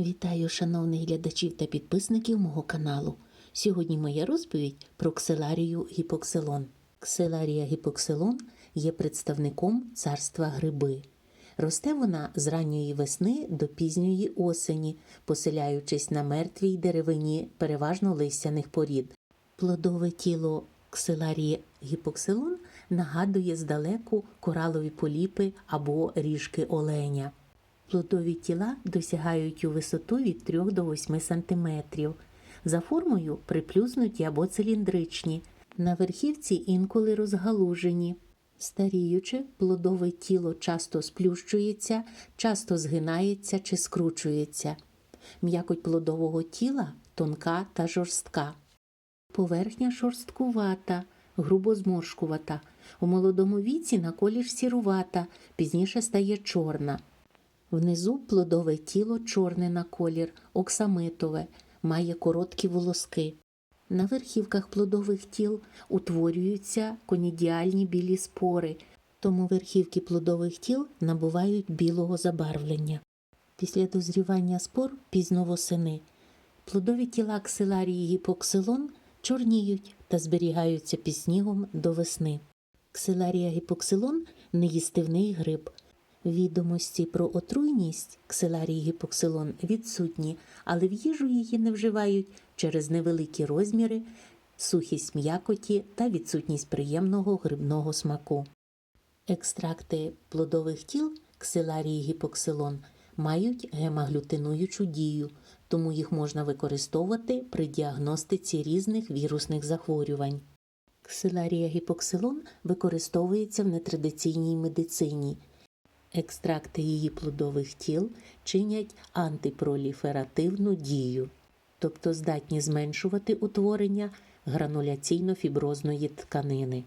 Вітаю шановних глядачів та підписників мого каналу. Сьогодні моя розповідь про кселарію гіпоксилон. Кселарія гіпоксилон є представником царства гриби. Росте вона з ранньої весни до пізньої осені, поселяючись на мертвій деревині переважно листяних порід. Плодове тіло кселарії гіпоксилон нагадує здалеку коралові поліпи або ріжки оленя. Плодові тіла досягають у висоту від 3 до 8 см. За формою приплюснуті або циліндричні. На верхівці інколи розгалужені. Старіючи, плодове тіло часто сплющується, часто згинається чи скручується. М'якоть плодового тіла тонка та жорстка. Поверхня шорсткувата, грубо зморшкувата. У молодому віці на колір сірувата, пізніше стає чорна. Внизу плодове тіло чорне на колір, оксамитове, має короткі волоски. На верхівках плодових тіл утворюються конідіальні білі спори, тому верхівки плодових тіл набувають білого забарвлення. Після дозрівання спор пізно восени плодові тіла ксиларії гіпоксилон чорніють та зберігаються під снігом до весни. Ксиларія гіпоксилон неїстивний гриб. Відомості про отруйність ксиларії гіпоксилон відсутні, але в їжу її не вживають через невеликі розміри, сухість м'якоті та відсутність приємного грибного смаку. Екстракти плодових тіл ксиларії гіпоксилон мають гемаглютинуючу дію, тому їх можна використовувати при діагностиці різних вірусних захворювань. Ксиларія гіпоксилон використовується в нетрадиційній медицині. Екстракти її плодових тіл чинять антипроліферативну дію, тобто здатні зменшувати утворення грануляційно-фіброзної тканини,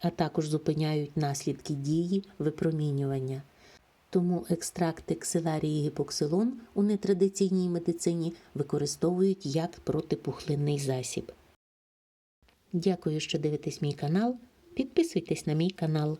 а також зупиняють наслідки дії випромінювання. Тому екстракти ксиларії гіпоксилон у нетрадиційній медицині використовують як протипухлинний засіб. Дякую, що дивитесь мій канал. Підписуйтесь на мій канал.